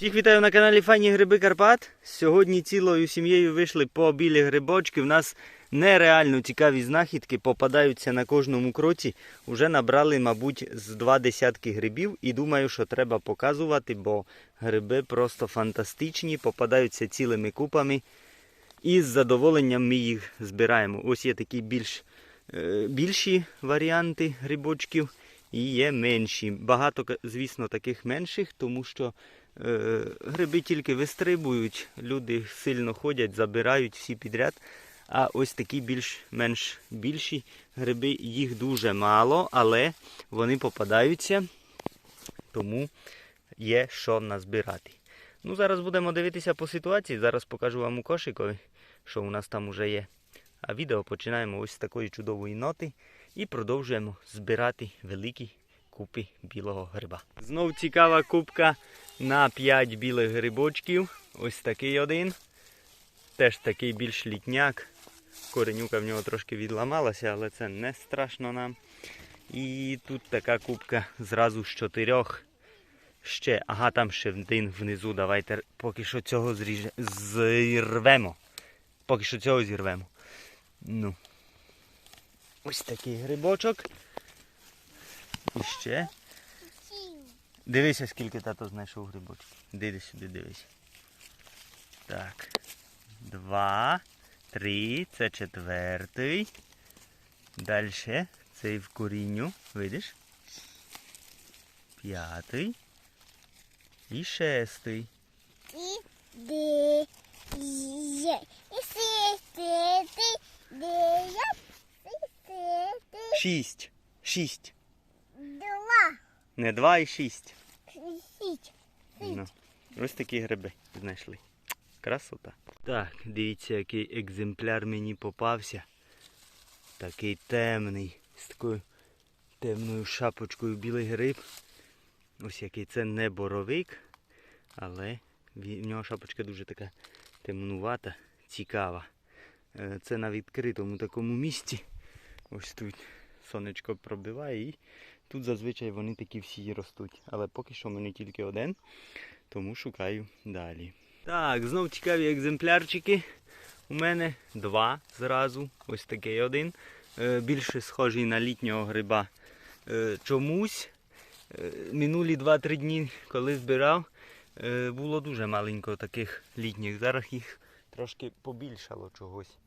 Всіх вітаю на каналі Файні Гриби Карпат. Сьогодні цілою сім'єю вийшли по білі грибочки. У нас нереально цікаві знахідки попадаються на кожному кроці. Уже набрали, мабуть, з два десятки грибів і думаю, що треба показувати, бо гриби просто фантастичні, попадаються цілими купами. І з задоволенням ми їх збираємо. Ось є такі більш, е, більші варіанти грибочків і є менші. Багато, звісно, таких менших, тому що гриби тільки вистрибують, люди сильно ходять, забирають всі підряд. А ось такі більш-менш більші гриби, їх дуже мало, але вони попадаються, тому є що назбирати. Ну, зараз будемо дивитися по ситуації. Зараз покажу вам у кошикові, що у нас там уже є. А відео починаємо ось з такої чудової ноти і продовжуємо збирати великі купи білого гриба. Знов цікава кубка на 5 білих грибочків. Ось такий один. Теж такий більш літняк. Коренюка в нього трошки відламалася, але це не страшно нам. І тут така кубка зразу з чотирьох. Ще, ага, там ще один внизу. Давайте поки що цього зріже, зірвемо. Поки що цього зірвемо. Ну. Ось такий грибочок. І ще. Дивися, скільки тато знайшов грибочків. Диди сюди, дивись. Так. Два, три, це четвертий. Далі цей в корінню, видиш? П'ятий. І шестий. І. Шість. Шість. Не два і шість. Сіть. Ну, ось такі гриби знайшли. Красота. Так, дивіться, який екземпляр мені попався. Такий темний, з такою темною шапочкою білий гриб. Ось який це не боровик, але в нього шапочка дуже така темнувата, цікава. Е, Це на відкритому такому місці. Ось тут сонечко пробиває і тут зазвичай вони такі всі ростуть. Але поки що в мене тільки один, тому шукаю далі. Так, знов цікаві екземплярчики. У мене два зразу. Ось такий один. Е, Більше схожий на літнього гриба. Е, Чомусь е, минулі 2-3 дні, коли збирав, було дуже маленько таких літніх. Зараз їх трошки побільшало чогось.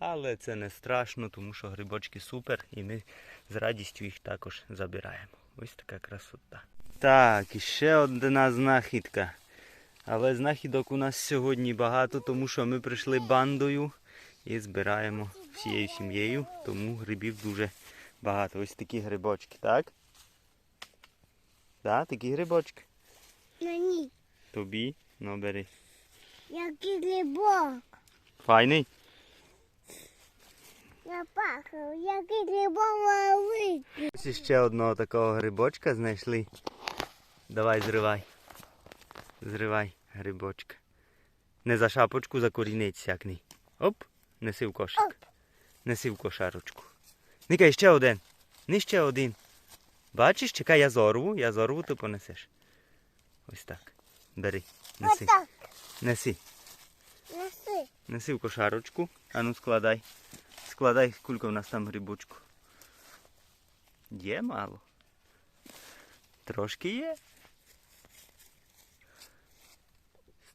Але це не страшно, тому що грибочки супер і ми з радістю їх також забираємо. Ось така красота. Так, і ще одна знахідка. Але знахідок у нас сьогодні багато, тому що ми прийшли бандою і збираємо всією сім'єю, тому грибів дуже багато. Ось такі грибочки, так? Так, такі грибочки. На ні. Тобі, ну бери. Який грибок. Файний? Я пахав. Який грибок малий. Ось ще одного такого грибочка знайшли. Давай зривай. Зривай грибочка. Не за шапочку, за корінець сякни. Оп, неси в кошик. Оп. Неси в кошарочку. Никай, ще один. Не ще один. Бачиш, чекай, я зорву, я зорву, ти понесеш. Ось так. Бери. Неси. Неси. Неси. Неси в кошарочку. Ану складай. Складай, скільки в нас там грибочку. Є мало. Трошки є.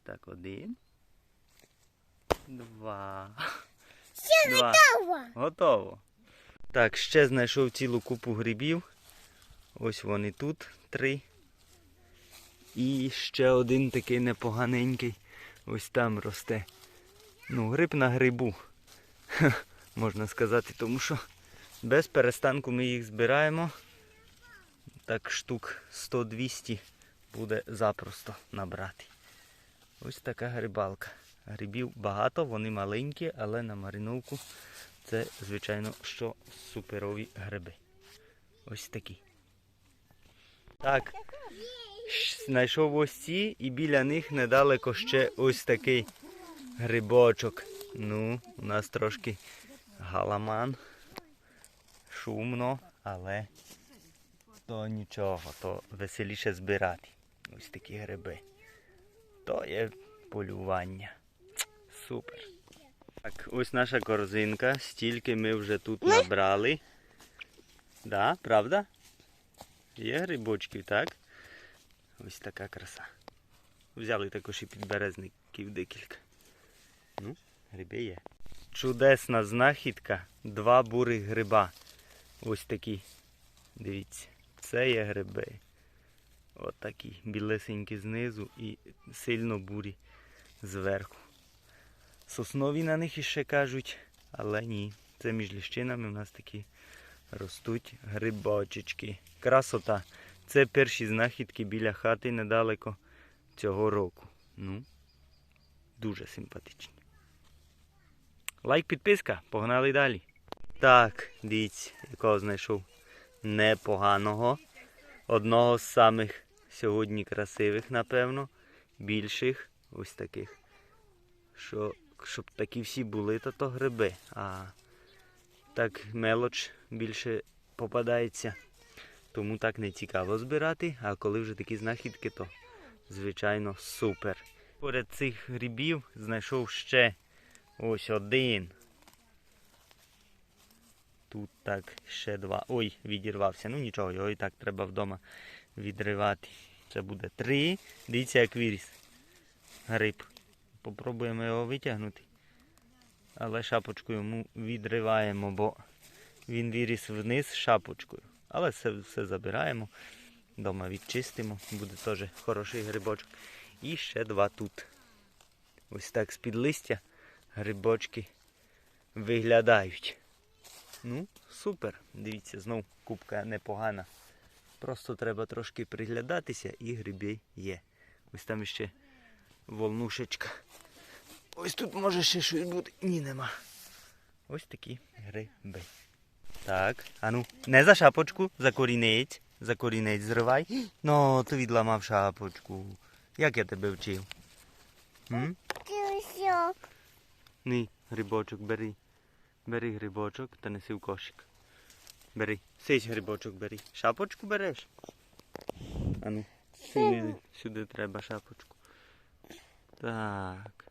Так, один. Два. Ще Два. готово. Готово. Так, ще знайшов цілу купу грибів. Ось вони тут три. І ще один такий непоганенький. Ось там росте. Ну, гриб на грибу. Можна сказати, тому що без перестанку ми їх збираємо. Так штук 100-200 буде запросто набрати. Ось така грибалка. Грибів багато, вони маленькі, але на мариновку це, звичайно, що суперові гриби. Ось такі. Так, знайшов ось ці і біля них недалеко ще ось такий грибочок. Ну, у нас трошки галаман. Шумно, але то нічого, то веселіше збирати. Ось такі гриби. То є полювання. Супер. Так, ось наша корзинка. Стільки ми вже тут набрали. Да, правда? Є грибочків, так? Ось така краса. Взяли також і підберезників декілька. Ну, гриби є. Чудесна знахідка. Два бурих гриба. Ось такі. Дивіться. Це є гриби. От такі. Білесенькі знизу і сильно бурі зверху. Соснові на них іще кажуть, але ні. Це між ліщинами у нас такі ростуть грибочечки. Красота. Це перші знахідки біля хати недалеко цього року. Ну, дуже симпатичні. Лайк, підписка, погнали далі. Так, дивіться, якого знайшов непоганого. Одного з самих сьогодні красивих, напевно, більших, ось таких. Що, щоб такі всі були, то то гриби. А так мелоч більше попадається. Тому так не цікаво збирати, а коли вже такі знахідки, то звичайно супер. Поряд цих грибів знайшов ще ось один. Тут так ще два. Ой, відірвався. Ну нічого, його і так треба вдома відривати. Це буде три. Дивіться, як виріс. Гриб. Попробуємо його витягнути. Але шапочку йому відриваємо, бо він виріс вниз шапочкою. Але все, все забираємо. Дома відчистимо. Буде теж хороший грибочок. І ще два тут. Ось так з-під листя грибочки виглядають. Ну, супер. Дивіться, знов кубка непогана. Просто треба трошки приглядатися і гриби є. Ось там ще волнушечка. Ось тут може ще щось бути. Ні, нема. Ось такі гриби. Так, а ну, не за шапочку, за корінець. За корінець зривай. Ну, ти відламав шапочку. Як я тебе вчив? М? Що? Ні, грибочок бери. Бери грибочок та неси в кошик. Бери. Сись грибочок бери. Шапочку береш? А ну, сюди, сюди треба шапочку. Так.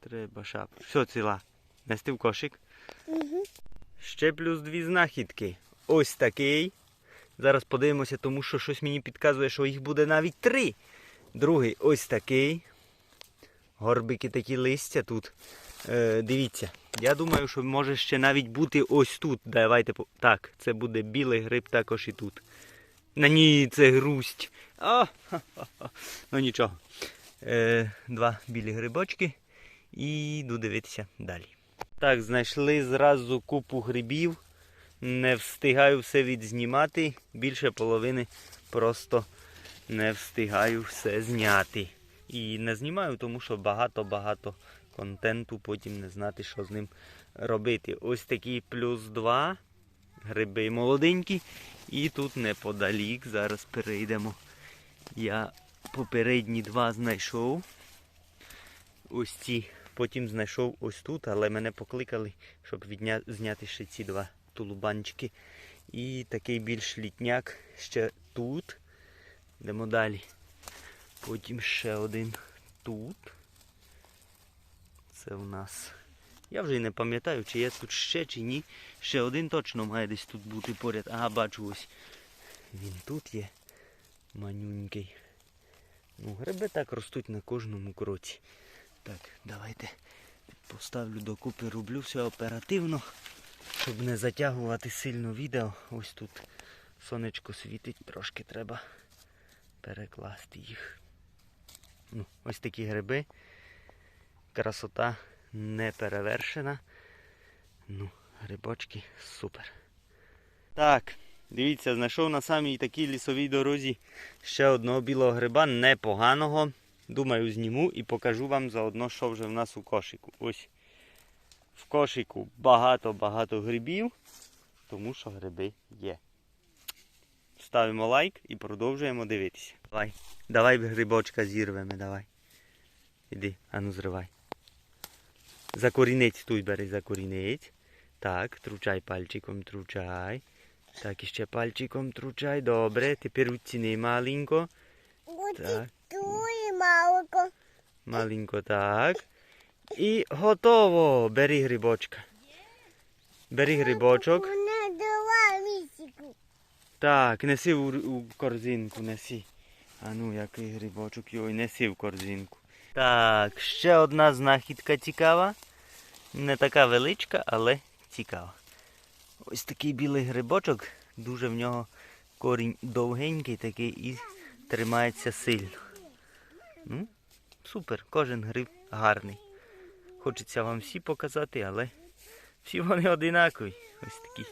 Треба шапочку. Все, ціла. Нести в кошик. Угу. Ще плюс дві знахідки. Ось такий. Зараз подивимося, тому що щось мені підказує, що їх буде навіть три. Другий ось такий. Горбики такі листя тут. Е, дивіться. Я думаю, що може ще навіть бути ось тут. Давайте Так, це буде білий гриб також і тут. На ні, це грусть. А, ха-ха-ха. Ну нічого. Е, два білі грибочки. І йду дивитися далі. Так, знайшли зразу купу грибів. Не встигаю все відзнімати. Більше половини просто не встигаю все зняти. І не знімаю, тому що багато-багато контенту, потім не знати, що з ним робити. Ось такі плюс два гриби молоденькі. І тут неподалік. Зараз перейдемо. Я попередні два знайшов. Ось ці. Потім знайшов ось тут, але мене покликали, щоб відня... зняти ще ці два тулубанчики. І такий більш літняк ще тут. Йдемо далі. Потім ще один тут. Це в нас. Я вже й не пам'ятаю, чи є тут ще, чи ні. Ще один точно має десь тут бути поряд. Ага, бачу ось. Він тут є. Манюнький. Ну, гриби так ростуть на кожному кроці. Так, давайте поставлю докупи, роблю все оперативно, щоб не затягувати сильно відео. Ось тут сонечко світить, трошки треба перекласти їх. Ну, ось такі гриби. Красота не перевершена. Ну, грибочки супер. Так, дивіться, знайшов на самій такій лісовій дорозі ще одного білого гриба, непоганого. Думаю, зніму і покажу вам заодно, що вже в нас у кошику. Ось в кошику багато-багато грибів, тому що гриби є. Ставимо лайк і продовжуємо дивитися. Давай, давай грибочка зірвемо, давай. Іди, ану зривай. За корінець тут бери за корінець. Так, тручай пальчиком, тручай. Так, іще пальчиком тручай. Добре, тепер відціни маленько. Так. малко. Маленько так. І готово. Бери грибочка. Бери грибочок. Так, неси у, у корзинку, неси. А ну, який грибочок, йой, неси в корзинку. Так, ще одна знахідка цікава. Не така величка, але цікава. Ось такий білий грибочок, дуже в нього корінь довгенький такий і тримається сильно. Ну, супер, кожен гриб гарний. Хочеться вам всі показати, але всі вони одинакові. Ось такі.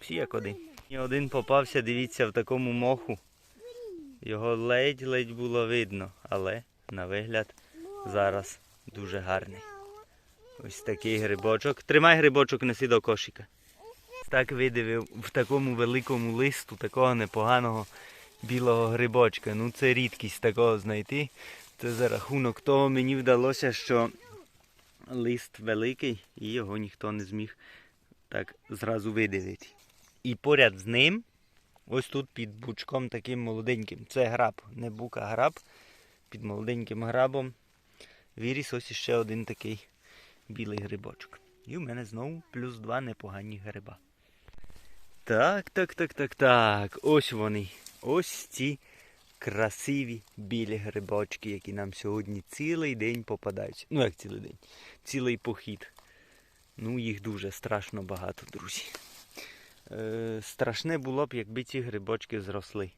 Всі як один. І один попався, дивіться, в такому моху. Його ледь-ледь було видно, але на вигляд зараз дуже гарний. Ось такий грибочок. Тримай грибочок, неси до кошика. Так видивив в такому великому листу такого непоганого білого грибочка. Ну це рідкість такого знайти. Це за рахунок того мені вдалося, що лист великий і його ніхто не зміг так зразу видивити. І поряд з ним, ось тут під бучком таким молоденьким, це граб, не бука, а граб. Під молоденьким грабом виріс ось іще один такий білий грибочок. І в мене знову плюс два непогані гриба. Так, так, так, так, так. Ось вони. Ось ці красиві білі грибочки, які нам сьогодні цілий день попадаються. Ну як цілий день? Цілий похід. Ну, їх дуже страшно багато, друзі. Е, страшне було б, якби ці грибочки зросли.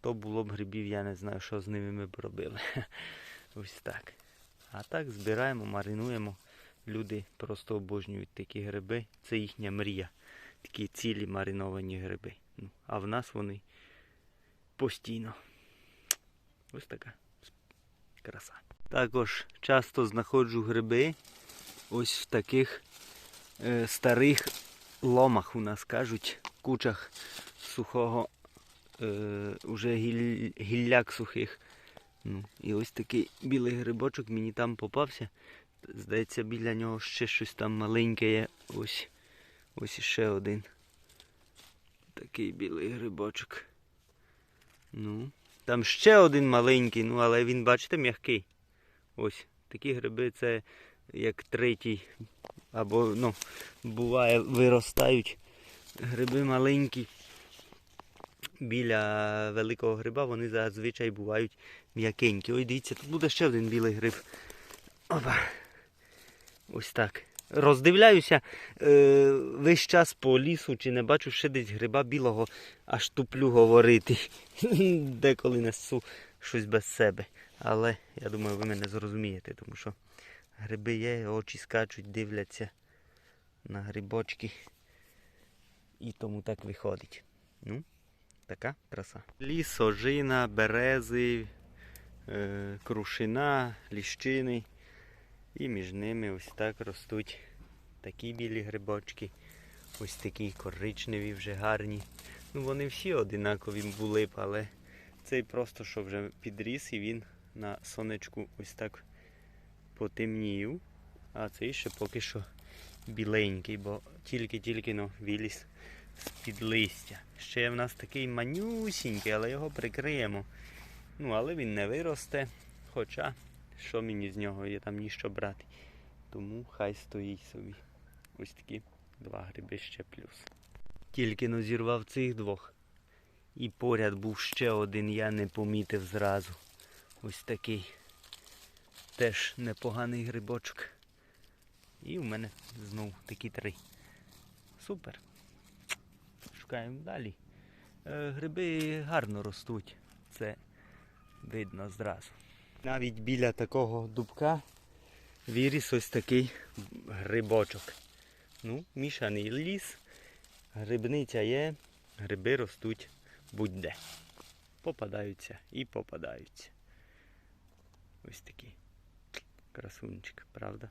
То було б грибів, я не знаю, що з ними ми б робили. Ось так. А так збираємо, маринуємо. Люди просто обожнюють такі гриби. Це їхня мрія. Такі цілі мариновані гриби. Ну, а в нас вони постійно. Ось така краса. Також часто знаходжу гриби ось в таких е, старих ломах у нас кажуть, кучах сухого, е, уже гіль, гілляк сухих. Ну, і ось такий білий грибочок мені там попався. Здається, біля нього ще щось там маленьке є. Ось, ось іще один. Такий білий грибочок. Ну, там ще один маленький, ну але він, бачите, м'який. Ось, такі гриби це як третій або ну, буває виростають гриби маленькі. Біля великого гриба вони зазвичай бувають м'якенькі. Ой, дивіться, тут буде ще один білий гриб. Опа. Ось так. Роздивляюся е, весь час по лісу, чи не бачу ще десь гриба білого, аж туплю говорити. Деколи несу щось без себе. Але я думаю, ви мене зрозумієте, тому що гриби є, очі скачуть, дивляться на грибочки. І тому так виходить. Ну, така краса. Ліс, ожина, берези, е, крушина, ліщини. І між ними ось так ростуть такі білі грибочки. Ось такі коричневі вже гарні. Ну вони всі одинакові були б, але цей просто що вже підріс і він на сонечку ось так потемнів. А цей ще поки що біленький, бо тільки-тільки ну, виліз з-під листя. Ще в нас такий манюсінький, але його прикриємо. Ну, але він не виросте. Хоча, що мені з нього є там ніщо брати. Тому хай стоїть собі. Ось такі два гриби ще плюс. Тільки но зірвав цих двох. І поряд був ще один, я не помітив зразу. Ось такий. Теж непоганий грибочок. І в мене знов такі три. Супер. Шукаємо далі. Е, Гриби гарно ростуть. Це видно зразу. Навіть біля такого дубка виріс ось такий грибочок. Ну, мішаний ліс, грибниця є, гриби ростуть будь-де. Попадаються і попадаються. Ось такий красунчик, правда?